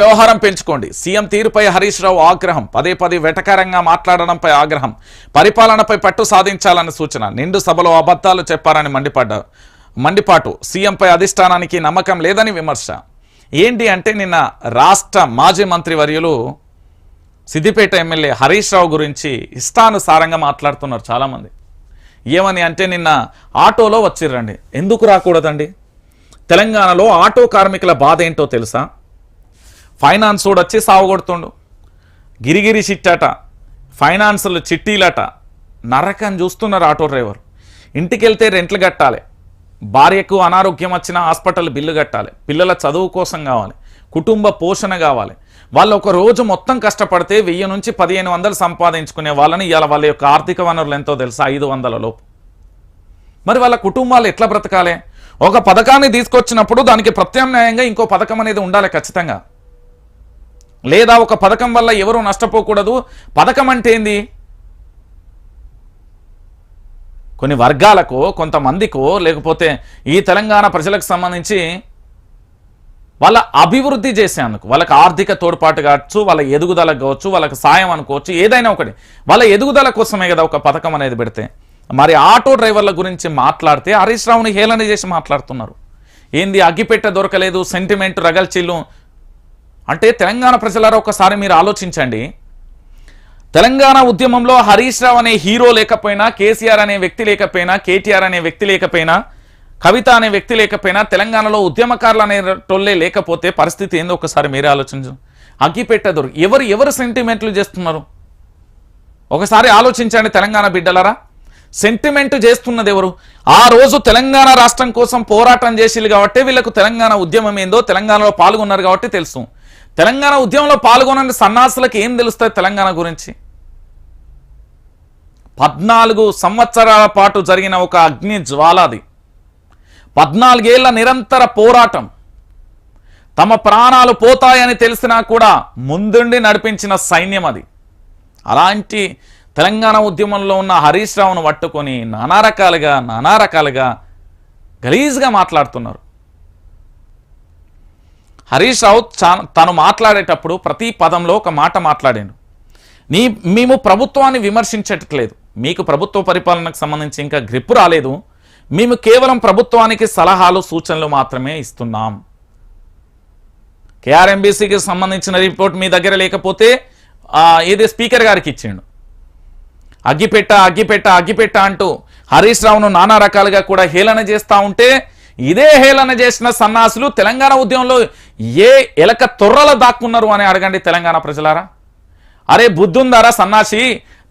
వ్యవహారం పెంచుకోండి. సీఎం తీరుపై హరీష్ రావు ఆగ్రహం. పదే పదే వెటకారంగా మాట్లాడడంపై ఆగ్రహం. పరిపాలనపై పట్టు సాధించాలని సూచన. నిండు సభలో అబద్ధాలు చెప్పారని మండిపడ్డ మండిపాటు. సీఎంపై అధిష్టానానికి నమ్మకం లేదని విమర్శ. ఏంటి అంటే నిన్న రాష్ట్ర మాజీ మంత్రి వర్యులు సిద్దిపేట ఎమ్మెల్యే హరీష్ రావు గురించి ఇష్టానుసారంగా మాట్లాడుతున్నారు చాలామంది. ఏమని అంటే నిన్న ఆటోలో వచ్చిర్రండి. ఎందుకు రాకూడదండి? తెలంగాణలో ఆటో కార్మికుల బాధ ఏంటో తెలుసా? ఫైనాన్స్ కూడా వచ్చి సావగొడుతుండు గిరిగిరి చిట్టట ఫైనాన్సులు చిట్టీలట నరకం చూస్తున్నారు ఆటో డ్రైవర్. ఇంటికి వెళ్తే రెంట్లు కట్టాలి. భార్యకు అనారోగ్యం వచ్చిన హాస్పిటల్ బిల్లు కట్టాలి. పిల్లల చదువు కోసం కావాలి. కుటుంబ పోషణ కావాలి. వాళ్ళు ఒక రోజు మొత్తం కష్టపడితే వెయ్యి నుంచి పదిహేను వందలు సంపాదించుకునే వాళ్ళని ఇవాళ వాళ్ళ యొక్క ఆర్థిక వనరులు ఎంతో తెలుసా? ఐదు వందలలో మరి వాళ్ళ కుటుంబాలు ఎట్లా బ్రతకాలి? ఒక పథకాన్ని తీసుకొచ్చినప్పుడు దానికి ప్రత్యామ్నాయంగా ఇంకో పథకం అనేది ఉండాలి ఖచ్చితంగా. లేదా ఒక పథకం వల్ల ఎవరూ నష్టపోకూడదు. పథకం అంటే ఏంది? కొన్ని వర్గాలకో కొంతమందికో లేకపోతే ఈ తెలంగాణ ప్రజలకు సంబంధించి వాళ్ళ అభివృద్ధి చేసేందుకు వాళ్ళకి ఆర్థిక తోడ్పాటు కావచ్చు వాళ్ళ ఎదుగుదల కావచ్చు వాళ్ళకి సాయం అనుకోవచ్చు ఏదైనా ఒకటి. వాళ్ళ ఎదుగుదల కోసమే కదా ఒక పథకం అనేది పెడితే. మరి ఆటో డ్రైవర్ల గురించి మాట్లాడితే హరీష్ రావుని హేళన చేసి మాట్లాడుతున్నారు. ఏంది అగ్గిపెట్ట దొరకలేదు సెంటిమెంట్ రగల్చిల్లు అంటే తెలంగాణ ప్రజలారా ఒకసారి మీరు ఆలోచించండి. తెలంగాణ ఉద్యమంలో హరీష్ రావు అనే హీరో లేకపోయినా కేసీఆర్ అనే వ్యక్తి లేకపోయినా కేటీఆర్ అనే వ్యక్తి లేకపోయినా కవిత అనే వ్యక్తి లేకపోయినా తెలంగాణలో ఉద్యమకారులు అనే టోళ్ళే లేకపోతే పరిస్థితి ఏందో ఒకసారి మీరే ఆలోచించు. అగ్గిపెట్ట దొరికి ఎవరు ఎవరు సెంటిమెంట్లు చేస్తున్నారు? ఒకసారి ఆలోచించండి తెలంగాణ బిడ్డలరా. సెంటిమెంట్ చేస్తున్నది ఎవరు? ఆ రోజు తెలంగాణ రాష్ట్రం కోసం పోరాటం చేసిరు కాబట్టి వీళ్ళకు తెలంగాణ ఉద్యమం ఏందో తెలంగాణలో పాల్గొన్నారు కాబట్టి తెలుసు. తెలంగాణ ఉద్యమంలో పాల్గొనని సన్నాసులకు ఏం తెలుస్తుంది తెలంగాణ గురించి? పద్నాలుగు సంవత్సరాల పాటు జరిగిన ఒక అగ్ని జ్వాలాది. పద్నాలుగేళ్ళ నిరంతర పోరాటం. తమ ప్రాణాలు పోతాయని తెలిసినా కూడా ముందుండి నడిపించిన సైన్యం అది. అలాంటి తెలంగాణ ఉద్యమంలో ఉన్న హరీష్ రావును పట్టుకొని నానా రకాలుగా నానా రకాలుగా గలీజ్గా మాట్లాడుతున్నారు. హరీష్ రావు చా- తను మాట్లాడేటప్పుడు ప్రతి పదంలో ఒక మాట మాట్లాడాడు. నీ మేము ప్రభుత్వాన్ని విమర్శించట్లేదు. మీకు ప్రభుత్వ పరిపాలనకు సంబంధించి ఇంకా గ్రిప్పు రాలేదు. మేము కేవలం ప్రభుత్వానికి సలహాలు సూచనలు మాత్రమే ఇస్తున్నాం. కేఆర్ఎంబీసీకి సంబంధించిన రిపోర్ట్ మీ దగ్గర లేకపోతే ఆ, ఏది స్పీకర్ గారికి ఇచ్చిండు. అగ్గిపెట్ట అగ్గిపెట్ట అగ్గిపెట్ట అంటూ హరీష్ రావును నానా రకాలుగా కూడా హేళన చేస్తూ ఉంటే ఇదే హేళన చేసిన సన్నాసులు తెలంగాణ ఉద్యమంలో ఏ ఎలక తొర్రల దాక్కున్నారు అని అడగండి తెలంగాణ ప్రజలారా? అరే బుద్ధుందారా సన్నాసి?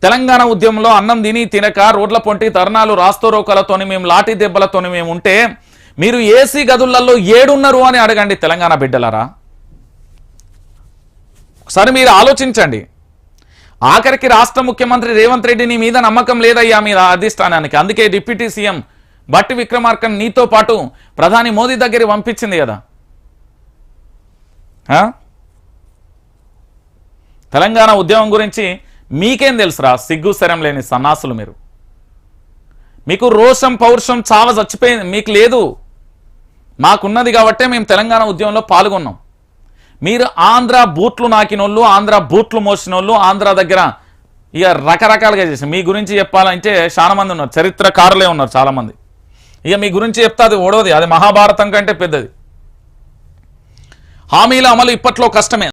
తెలంగాణ ఉద్యమంలో అన్నం తిని తినక రోడ్ల పొంటి తరుణాలు రాస్తోరోకలతోని మేము లాఠీ దెబ్బలతోని మేము ఉంటే మీరు ఏసీ గదులలో ఏడున్నారు అని అడగండి తెలంగాణ బిడ్డలారా? ఒకసారి మీరు ఆలోచించండి. ఆఖరికి రాష్ట్ర ముఖ్యమంత్రి రేవంత్ రెడ్డి నీ మీద నమ్మకం లేదయ్యా మీద అధిష్టానానికి. అందుకే డిప్యూటీ సీఎం బట్టి విక్రమార్కన్ నీతో పాటు ప్రధాని మోదీ దగ్గర పంపించింది కదా. తెలంగాణ ఉద్యమం గురించి మీకేం తెలుసురా? సిగ్గు శరం లేని సన్నాసులు మీరు. మీకు రోషం పౌరుషం చావ చచ్చిపోయింది. మీకు లేదు. మాకున్నది కాబట్టే మేము తెలంగాణ ఉద్యమంలో పాల్గొన్నాం. మీరు ఆంధ్ర బూట్లు నాకినోళ్ళు ఆంధ్ర బూట్లు మోసినోళ్ళు ఆంధ్ర దగ్గర ఇక రకరకాలుగా చేసి మీ గురించి చెప్పాలంటే చాలా మంది ఉన్నారు. చరిత్రకారులే ఉన్నారు చాలామంది ఇక మీ గురించి చెప్తా అది ఓడవది. అది మహాభారతం కంటే పెద్దది. హామీల అమలు ఇప్పట్లో కష్టమే.